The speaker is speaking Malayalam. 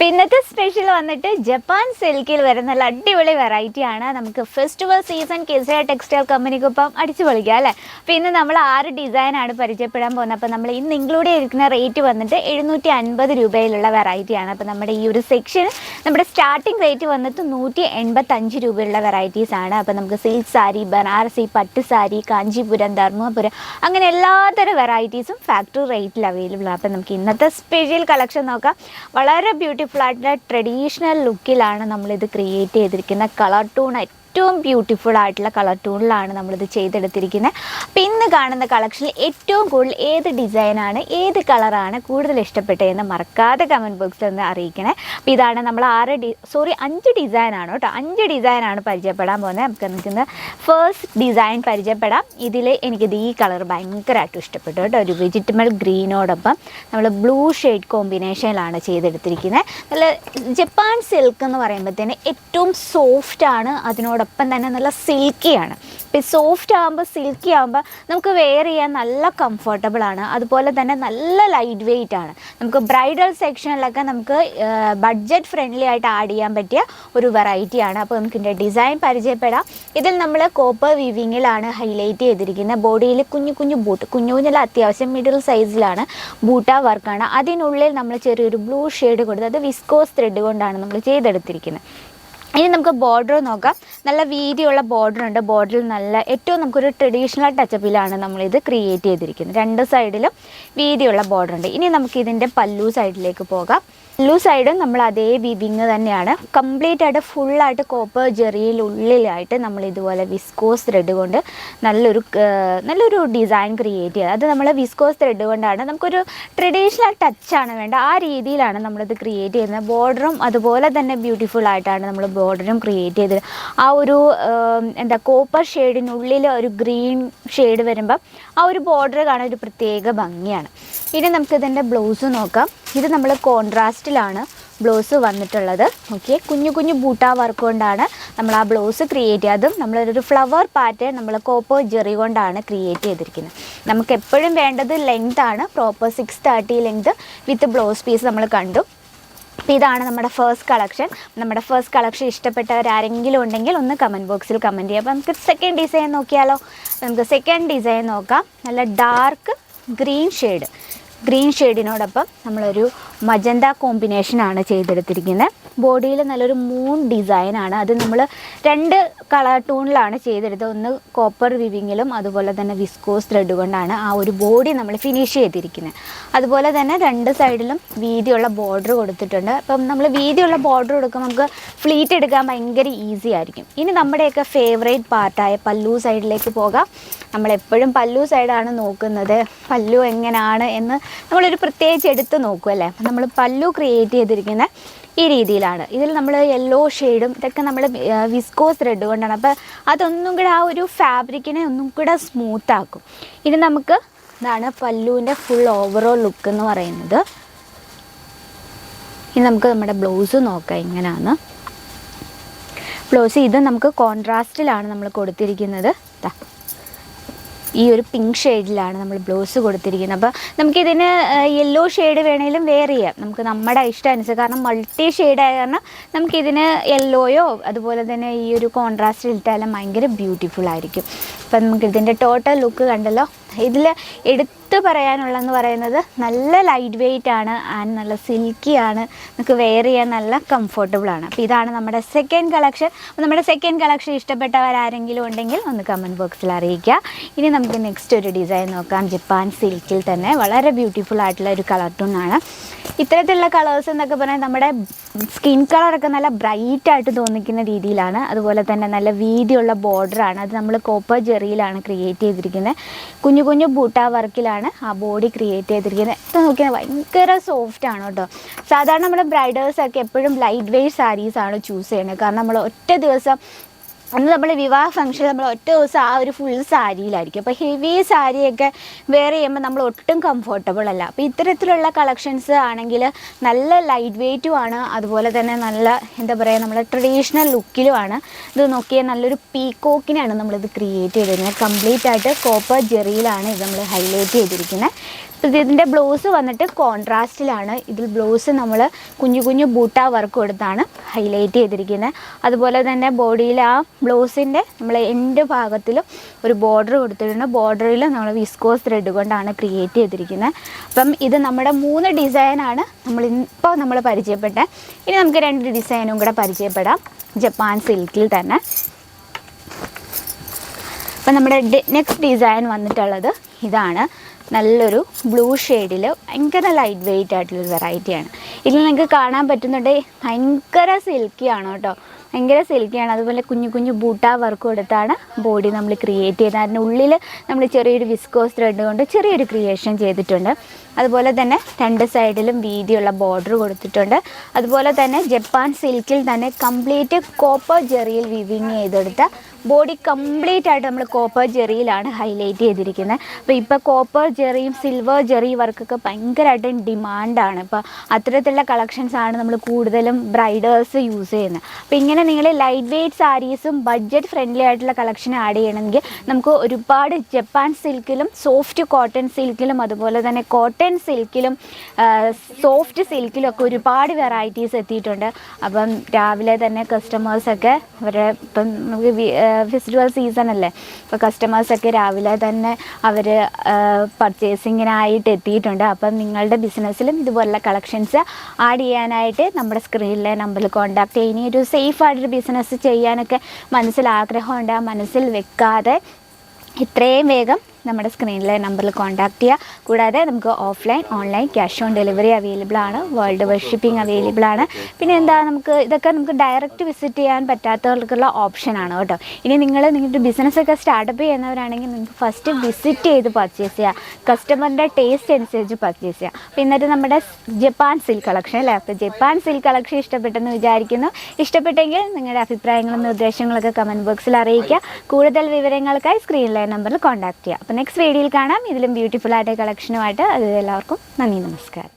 പിന്നത്തെ സ്പെഷ്യൽ വന്നിട്ട് ജപ്പാൻ സിൽക്കിൽ വരുന്ന നല്ല അടിപൊളി വെറൈറ്റി ആണ്. നമുക്ക് ഫെസ്റ്റിവൽ സീസൺ കിസ്ര ടെക്സ്റ്റൈൽ കമ്പനിക്കൊപ്പം അടിച്ചു പൊളിക്കുക അല്ലേ? അപ്പോൾ ഇന്ന് നമ്മൾ ആറ് ഡിസൈനാണ് പരിചയപ്പെടാൻ പോകുന്നത്. അപ്പോൾ നമ്മൾ ഇന്ന് ഇൻക്ലൂഡ് ചെയ്തിരിക്കുന്ന റേറ്റ് വന്നിട്ട് എഴുന്നൂറ്റി അൻപത് രൂപയിലുള്ള വെറൈറ്റിയാണ് അപ്പോൾ നമ്മുടെ ഈ ഒരു സെക്ഷൻ നമ്മുടെ സ്റ്റാർട്ടിംഗ് റേറ്റ് വന്നിട്ട് നൂറ്റി എൺപത്തഞ്ച് രൂപയുള്ള വെറൈറ്റീസ് ആണ്. അപ്പോൾ നമുക്ക് സിൽക്ക് സാരി ബനാറസി പട്ട് സാരി കാഞ്ചീപുരം ധർമ്മപുരം അങ്ങനെ എല്ലാത്തരം വെറൈറ്റീസും ഫാക്ടറി റേറ്റിൽ അവൈലബിൾ ആണ്. അപ്പോൾ നമുക്ക് ഇന്നത്തെ സ്പെഷ്യൽ കളക്ഷൻ നോക്കാം. വളരെ ബ്യൂട്ടിഫുൾ ആയിട്ടുള്ള ട്രഡീഷണൽ ലുക്കിലാണ് നമ്മളിത് ക്രിയേറ്റ് ചെയ്തിരിക്കുന്ന കളർ ടൂൺ ഏറ്റവും ബ്യൂട്ടിഫുൾ ആയിട്ടുള്ള കളർ ടൂണിലാണ് നമ്മളിത് ചെയ്തെടുത്തിരിക്കുന്നത്. അപ്പോൾ ഇന്ന് കാണുന്ന കളക്ഷനിൽ ഏറ്റവും കൂടുതൽ ഏത് ഡിസൈനാണ് ഏത് കളറാണ് കൂടുതൽ ഇഷ്ടപ്പെട്ടതെന്ന് മറക്കാതെ കമന്റ് ബോക്സിൽ ഒന്ന് അറിയിക്കണേ. അപ്പോൾ ഇതാണ് നമ്മൾ ആറ് ഡി സോറി അഞ്ച് ഡിസൈനാണ് കേട്ടോ. അഞ്ച് ഡിസൈനാണ് പരിചയപ്പെടാൻ പോകുന്നത്. നമുക്ക് നിൽക്കുന്ന ഫേസ്റ്റ് ഡിസൈൻ പരിചയപ്പെടാം. ഇതിൽ എനിക്കിത് ഈ കളർ ഭയങ്കരമായിട്ടും ഇഷ്ടപ്പെട്ടു കേട്ടോ. ഒരു വെജിറ്റബിൾ ഗ്രീനോടൊപ്പം നമ്മൾ ബ്ലൂ ഷെയ്ഡ് കോമ്പിനേഷനിലാണ് ചെയ്തെടുത്തിരിക്കുന്നത്. നല്ല ജപ്പാൻ സിൽക്ക് എന്ന് പറയുമ്പോഴത്തേന് ഏറ്റവും സോഫ്റ്റാണ് ആണ് അതിനോടൊപ്പം തന്നെ നല്ല സിൽക്കിയാണ്. ഇപ്പം സോഫ്റ്റ് ആകുമ്പോൾ സിൽക്കി ആകുമ്പോൾ നമുക്ക് വെയർ ചെയ്യാൻ നല്ല കംഫർട്ടബിൾ ആണ്. അതുപോലെ തന്നെ നല്ല ലൈറ്റ് വെയിറ്റ് ആണ്. നമുക്ക് ബ്രൈഡൽ സെക്ഷനിലൊക്കെ നമുക്ക് ബഡ്ജറ്റ് ഫ്രണ്ട്ലി ആയിട്ട് ആഡ് ചെയ്യാൻ പറ്റിയ ഒരു വെറൈറ്റി ആണ്. അപ്പോൾ നമുക്ക് ഇതിന്റെ ഡിസൈൻ പരിചയപ്പെടാം. ഇതിൽ നമ്മൾ കോപ്പർ വിവിങ്ങിലാണ് ഹൈലൈറ്റ് ചെയ്തിരിക്കുന്നത്. ബോഡിയിൽ കുഞ്ഞു കുഞ്ഞു ബൂട്ട് കുഞ്ഞു കുഞ്ഞല്ല അത്യാവശ്യം മിഡിൽ സൈസിലാണ് ബൂട്ട വർക്കാണ് അതിനുള്ളിൽ നമ്മൾ ചെറിയൊരു ബ്ലൂ ഷെയ്ഡ് കൊടുത്ത് അത് വിസ്കോസ് ത്രെഡ് കൊണ്ടാണ് നമ്മൾ ചെയ്തെടുത്തിരിക്കുന്നത്. ഇനി നമുക്ക് ബോർഡർ നോക്കാം. നല്ല വീതിയുള്ള ബോർഡർ ഉണ്ട്. ബോർഡറിൽ നല്ല ഏറ്റവും നമുക്കൊരു ട്രഡീഷണൽ ടച്ചപ്പിലാണ് നമ്മളിത് ക്രിയേറ്റ് ചെയ്തിരിക്കുന്നത്. രണ്ട് സൈഡിലും വീതിയുള്ള ബോർഡർ ഉണ്ട്. ഇനി നമുക്ക് ഇതിന്റെ പല്ലു സൈഡിലേക്ക് പോകാം. പല്ലു സൈഡും നമ്മൾ അതേ വിവിങ് തന്നെയാണ്. കംപ്ലീറ്റ് ആയിട്ട് ഫുള്ളായിട്ട് കോപ്പർ ജെറിയിൽ ഉള്ളിലായിട്ട് നമ്മൾ ഇതുപോലെ വിസ്കോസ് ത്രെഡ് കൊണ്ട് നല്ലൊരു നല്ലൊരു ഡിസൈൻ ക്രിയേറ്റ് ചെയ്യുക. അത് നമ്മൾ വിസ്കോസ് ത്രെഡ് കൊണ്ടാണ്. നമുക്കൊരു ട്രഡീഷണൽ ടച്ചാണ് വേണ്ട ആ രീതിയിലാണ് നമ്മളിത് ക്രിയേറ്റ് ചെയ്യുന്നത്. ബോർഡറും അതുപോലെ തന്നെ ബ്യൂട്ടിഫുൾ ആയിട്ടാണ് നമ്മൾ ബോർഡറും ക്രിയേറ്റ് ചെയ്തത്. ആ ഒരു എന്താ കോപ്പർ ഷെയ്ഡിനുള്ളിൽ ഒരു ഗ്രീൻ ഷെയ്ഡ് വരുമ്പം ആ ഒരു ബോർഡർ കാണാൻ ഒരു പ്രത്യേക ഭംഗിയാണ്. ഇനി നമുക്കിതിന്റെ ബ്ലൗസ് നോക്കാം. ഇത് നമ്മൾ കോൺട്രാസ്റ്റിലാണ് ബ്ലൗസ് വന്നിട്ടുള്ളത്. ഓക്കെ കുഞ്ഞു കുഞ്ഞു ബൂട്ടാ വർക്ക് കൊണ്ടാണ് നമ്മൾ ആ ബ്ലൗസ് ക്രിയേറ്റ് ചെയ്തതും. നമ്മളൊരു ഫ്ലവർ പാറ്റേൺ നമ്മൾ കോപ്പർ ജെറി കൊണ്ടാണ് ക്രിയേറ്റ് ചെയ്തിരിക്കുന്നത്. നമുക്ക് എപ്പോഴും വേണ്ടത് ലെങ്ത് ആണ്. Proper six thirty length with blouse piece നമ്മൾ കണ്ടു. അപ്പോൾ ഇതാണ് നമ്മുടെ ഫസ്റ്റ് കളക്ഷൻ നമ്മുടെ ഫസ്റ്റ് കളക്ഷൻ ഇഷ്ടപ്പെട്ടവരാരെങ്കിലും ഉണ്ടെങ്കിൽ ഒന്ന് കമന്റ് ബോക്സിൽ കമന്റ് ചെയ്യാം അപ്പോൾ നമുക്ക് സെക്കൻഡ് ഡിസൈൻ നോക്കിയാലോ? നമുക്ക് സെക്കൻഡ് ഡിസൈൻ നോക്കാം. നല്ല ഡാർക്ക് ഗ്രീൻ ഷെയ്ഡ് ഗ്രീൻ ഷെയ്ഡിനോടൊപ്പം നമ്മളൊരു മജന്ത കോമ്പിനേഷനാണ് ചെയ്തെടുത്തിരിക്കുന്നത്. ബോഡിയിൽ നല്ലൊരു മൂൺ ഡിസൈനാണ് അത് നമ്മൾ രണ്ട് കളർ ടൂണിലാണ് ചെയ്തെടുത്തത്. ഒന്ന് കോപ്പർ വിവിങ്ങിലും അതുപോലെ തന്നെ വിസ്കോസ് ത്രെഡ് കൊണ്ടാണ് ആ ഒരു ബോഡി നമ്മൾ ഫിനിഷ് ചെയ്തിരിക്കുന്നത്. അതുപോലെ തന്നെ രണ്ട് സൈഡിലും വീതിയുള്ള ബോർഡർ കൊടുത്തിട്ടുണ്ട്. അപ്പം നമ്മൾ വീതിയുള്ള ബോർഡർ കൊടുക്കുമ്പോൾ നമുക്ക് ഫ്ലീറ്റ് എടുക്കാൻ ഭയങ്കര ഈസി ആയിരിക്കും. ഇനി നമ്മുടെയൊക്കെ ഫേവറേറ്റ് പാർട്ടായ പല്ലു സൈഡിലേക്ക് പോകാം. നമ്മളെപ്പോഴും പല്ലു സൈഡാണ് നോക്കുന്നത്. പല്ലു എങ്ങനെയാണ് എന്ന് നമ്മളൊരു പ്രത്യേകിച്ച് എടുത്ത് നോക്കും അല്ലേ? അപ്പം നമ്മൾ പല്ലു ക്രിയേറ്റ് ചെയ്തിരിക്കുന്ന ഈ രീതിയിലാണ്. ഇതിൽ നമ്മൾ യെല്ലോ ഷെയ്ഡും ഇതൊക്കെ നമ്മൾ വിസ്കോസ് റെഡ് കൊണ്ടാണ്. അപ്പോൾ അതൊന്നും കൂടെ ആ ഒരു ഫാബ്രിക്കിനെ ഒന്നും കൂടെ സ്മൂത്ത് ആക്കും. ഇനി നമുക്ക് ഇതാണ് പല്ലുവിന്റെ ഫുൾ ഓവറോൾ ലുക്ക് എന്ന് പറയുന്നത്. ഇനി നമുക്ക് നമ്മുടെ ബ്ലൗസ് നോക്കാം. ഇങ്ങനെയാണ് ബ്ലൗസ് ഇത് നമുക്ക് കോൺട്രാസ്റ്റിലാണ് നമ്മൾ കൊടുത്തിരിക്കുന്നത്. ഈ ഒരു പിങ്ക് ഷെയ്ഡിലാണ് നമ്മൾ ബ്ലൗസ് കൊടുത്തിരിക്കുന്നത്. അപ്പോൾ നമുക്കിതിന് യെല്ലോ ഷെയ്ഡ് വേണമെങ്കിലും വെയർ ചെയ്യാം. നമുക്ക് നമ്മുടെ ഇഷ്ടം അനുസരിച്ച് കാരണം മൾട്ടി ഷെയ്ഡ് ആയ കാരണം നമുക്കിതിന് യെല്ലോയോ അതുപോലെ തന്നെ ഈ ഒരു കോൺട്രാസ്റ്റ് ഇട്ടാലും ഭയങ്കര ബ്യൂട്ടിഫുൾ ആയിരിക്കും. അപ്പം നമുക്കിതിന്റെ ടോട്ടൽ ലുക്ക് കണ്ടല്ലോ? ഇതിൽ എടുത്തു പറയാനുള്ളതെന്ന് പറയുന്നത് നല്ല ലൈറ്റ് വെയിറ്റ് ആണ് ആൻഡ് നല്ല സിൽക്കി ആണ്. നമുക്ക് വെയർ ചെയ്യാൻ നല്ല കംഫർട്ടബിൾ ആണ്. അപ്പോൾ ഇതാണ് നമ്മുടെ സെക്കൻഡ് കളക്ഷൻ അപ്പോൾ നമ്മുടെ സെക്കൻഡ് കളക്ഷൻ ഇഷ്ടപ്പെട്ടവരാരെങ്കിലും ഉണ്ടെങ്കിൽ ഒന്ന് കമന്റ് ബോക്സിൽ അറിയിക്കുക. ഇനി നമുക്ക് നെക്സ്റ്റ് ഒരു ഡിസൈൻ നോക്കാം. ജപ്പാൻ സിൽക്കിൽ തന്നെ വളരെ ബ്യൂട്ടിഫുൾ ആയിട്ടുള്ള ഒരു കളർ ടൂണാണ് ഇത്തരത്തിലുള്ള കളേഴ്സ് എന്നൊക്കെ പറഞ്ഞാൽ നമ്മുടെ സ്കിൻ കളറൊക്കെ നല്ല ബ്രൈറ്റ് ആയിട്ട് തോന്നിക്കുന്ന രീതിയിലാണ്. അതുപോലെ തന്നെ നല്ല വീതിയുള്ള ബോർഡറാണ് അത് നമ്മൾ കോപ്പർ ജെറിയിലാണ് ക്രിയേറ്റ് ചെയ്തിരിക്കുന്നത്. കുഞ്ഞു കുഞ്ഞു കുഞ്ഞു ബൂട്ട വർക്കിലാണ് ആ ബോഡി ക്രിയേറ്റ് ചെയ്തിരിക്കുന്നത്. ഇത് നോക്കിയാൽ ഭയങ്കര സോഫ്റ്റ് ആണ് കേട്ടോ. സാധാരണ നമ്മുടെ ബ്രൈഡേഴ്സൊക്കെ എപ്പോഴും ലൈറ്റ് വെയ്റ്റ് സാരീസാണ് ചൂസ് ചെയ്യുന്നത്. കാരണം നമ്മൾ ഒറ്റ ദിവസം അന്ന് നമ്മൾ വിവാഹ ഫംഗ്ഷൻ നമ്മൾ ഒറ്റ ദിവസം ആ ഒരു ഫുൾ സാരിയിലായിരിക്കും. അപ്പോൾ ഹെവി സാരിയൊക്കെ വെയർ ചെയ്യുമ്പോൾ നമ്മൾ ഒട്ടും കംഫർട്ടബിൾ അല്ല. അപ്പോൾ ഇത്തരത്തിലുള്ള കളക്ഷൻസ് ആണെങ്കിൽ നല്ല ലൈറ്റ് വെയ്റ്റും ആണ്. അതുപോലെ തന്നെ നല്ല എന്താ പറയുക നമ്മുടെ ട്രഡീഷണൽ ലുക്കിലുമാണ് ഇത് നോക്കിയാൽ നല്ലൊരു പീക്കോക്കിനാണ് നമ്മളിത് ക്രിയേറ്റ് ചെയ്തിരിക്കുന്നത് കംപ്ലീറ്റ് ആയിട്ട് കോപ്പർ ജെറിയിലാണ് ഇത് നമ്മൾ ഹൈലൈറ്റ് ചെയ്തിരിക്കുന്നത് ഇതിന്റെ ബ്ലൗസ് വന്നിട്ട് കോൺട്രാസ്റ്റിലാണ് ഇതിൽ ബ്ലൗസ് നമ്മൾ കുഞ്ഞു കുഞ്ഞു ബൂട്ട വർക്ക് കൊടുത്താണ് ഹൈലൈറ്റ് ചെയ്തിരിക്കുന്നത് അതുപോലെ തന്നെ ബോഡിയിൽ ആ ബ്ലൗസിന്റെ നമ്മൾ എന്റെ ഭാഗത്തിലും ഒരു ബോർഡർ കൊടുത്തിട്ടുണ്ട്. ബോർഡറിൽ നമ്മൾ വിസ്കോസ് ത്രെഡ് കൊണ്ടാണ് ക്രിയേറ്റ് ചെയ്തിരിക്കുന്നത് അപ്പം ഇത് നമ്മുടെ മൂന്ന് ഡിസൈനാണ് നമ്മൾ ഇപ്പോൾ നമ്മൾ പരിചയപ്പെട്ടത് ഇനി നമുക്ക് രണ്ട് ഡിസൈനും കൂടെ പരിചയപ്പെടാം. ജപ്പാൻ സിൽക്കിൽ തന്നെ. അപ്പം നമ്മുടെ നെക്സ്റ്റ് ഡിസൈൻ വന്നിട്ടുള്ളത് ഇതാണ്. നല്ലൊരു ബ്ലൂ ഷെയ്ഡിൽ ഭയങ്കര ലൈറ്റ് വെയിറ്റ് ആയിട്ടുള്ളൊരു വെറൈറ്റിയാണ് ഇതിൽ നിങ്ങൾക്ക് കാണാൻ പറ്റുന്നുണ്ട് ഭയങ്കര സിൽക്കിയാണ് കേട്ടോ. ഭയങ്കര സിൽക്കിയാണ് അതുപോലെ കുഞ്ഞു കുഞ്ഞു ബൂട്ടാ വർക്ക് കൊടുത്താണ് ബോഡി നമ്മൾ ക്രിയേറ്റ് ചെയ്തത് അതിന്റെ ഉള്ളിൽ നമ്മൾ ചെറിയൊരു വിസ്കോസ് ത്രെഡ് കൊണ്ട് ചെറിയൊരു ക്രിയേഷൻ ചെയ്തിട്ടുണ്ട്. അതുപോലെ തന്നെ രണ്ട് സൈഡിലും വീതിയുള്ള ബോർഡർ കൊടുത്തിട്ടുണ്ട്. അതുപോലെ തന്നെ ജപ്പാൻ സിൽക്കിൽ തന്നെ കംപ്ലീറ്റ് കോപ്പർ ജെറിയിൽ വിവിങ് ചെയ്തെടുത്ത ബോഡി കംപ്ലീറ്റ് ആയിട്ട് നമ്മൾ കോപ്പർ ജെറിയിലാണ് ഹൈലൈറ്റ് ചെയ്തിരിക്കുന്നത് അപ്പോൾ ഇപ്പോൾ കോപ്പർ ജെറിയും സിൽവർ ജെറി വർക്കൊക്കെ ഭയങ്കരമായിട്ടും ഡിമാൻഡാണ് ഇപ്പോൾ അത്തരത്തിലുള്ള കളക്ഷൻസ് ആണ് നമ്മൾ കൂടുതലും ബ്രൈഡേഴ്സ് യൂസ് ചെയ്യുന്നത് അപ്പോൾ ഇങ്ങനെ നിങ്ങൾ ലൈറ്റ് വെയ്റ്റ് സാരീസും ബഡ്ജറ്റ് ഫ്രണ്ട്ലി ആയിട്ടുള്ള കളക്ഷൻ ആഡ് ചെയ്യണമെങ്കിൽ നമുക്ക് ഒരുപാട് ജപ്പാൻ സിൽക്കിലും സോഫ്റ്റ് കോട്ടൺ സിൽക്കിലും അതുപോലെ തന്നെ കോട്ടൺ സിൽക്കിലും സോഫ്റ്റ് സിൽക്കിലും ഒക്കെ ഒരുപാട് വെറൈറ്റീസ് എത്തിയിട്ടുണ്ട്. അപ്പം രാവിലെ തന്നെ കസ്റ്റമേഴ്സൊക്കെ അവരെ ഇപ്പം നമുക്ക് ഫെസ്റ്റിവൽ സീസൺ അല്ലേ? അപ്പോൾ കസ്റ്റമേഴ്സൊക്കെ രാവിലെ തന്നെ അവർ പർച്ചേസിങ്ങിനായിട്ട് എത്തിയിട്ടുണ്ട്. അപ്പം നിങ്ങളുടെ ബിസിനസ്സിലും ഇതുപോലുള്ള കളക്ഷൻസ് ആഡ് ചെയ്യാനായിട്ട് നമ്മുടെ സ്ക്രീനിലെ നമ്പറിൽ കോൺടാക്ട് ചെയ്യുന്ന ഒരു സേഫ് ആയിട്ടൊരു ബിസിനസ് ചെയ്യാനൊക്കെ മനസ്സിൽ ആഗ്രഹമുണ്ട്. മനസ്സിൽ വെക്കാതെ ഇത്രയും വേഗം നമ്മുടെ സ്ക്രീനിലെ നമ്പറിൽ കോൺടാക്റ്റ് ചെയ്യുക കൂടാതെ നമുക്ക് offline online cash on delivery available ആണ്. വേൾഡ് വൈഡ് ഷിപ്പിംഗ് അവൈലബിൾ ആണ്. പിന്നെ എന്താ നമുക്ക് ഇതൊക്കെ നമുക്ക് ഡയറക്റ്റ് വിസിറ്റ് ചെയ്യാൻ പറ്റാത്തവർക്കുള്ള ഓപ്ഷനാണ് കേട്ടോ. ഇനി നിങ്ങൾ നിങ്ങളുടെ ബിസിനസ്സൊക്കെ സ്റ്റാർട്ടപ്പ് ചെയ്യുന്നവരാണെങ്കിൽ നിങ്ങൾക്ക് ഫസ്റ്റ് വിസിറ്റ് ചെയ്ത് പർച്ചേസ് ചെയ്യുക കസ്റ്റമറിന്റെ ടേസ്റ്റ് അനുസരിച്ച് പർച്ചേസ് ചെയ്യുക അപ്പോൾ ഇന്നത്തെ നമ്മുടെ ജപ്പാൻ സിൽക്ക് കളക്ഷൻ അല്ലേ? അപ്പോൾ ജപ്പാൻ സിൽക്ക് കളക്ഷൻ ഇഷ്ടപ്പെട്ടെന്ന് വിചാരിക്കുന്നു. ഇഷ്ടപ്പെട്ടെങ്കിൽ നിങ്ങളുടെ അഭിപ്രായങ്ങളും നിർദ്ദേശങ്ങളൊക്കെ കമന്റ് ബോക്സിൽ അറിയിക്കുക. കൂടുതൽ വിവരങ്ങൾക്കായി സ്ക്രീനിലെ നമ്പറിൽ കോൺടാക്ട് ചെയ്യുക അപ്പോൾ നെക്സ്റ്റ് വീഡിയോയിൽ കാണാം. ഇതിലും ബ്യൂട്ടിഫുൾ ആയിട്ട് കളക്ഷനുമായിട്ട് അത് എല്ലാവർക്കും നന്ദി നമസ്കാരം.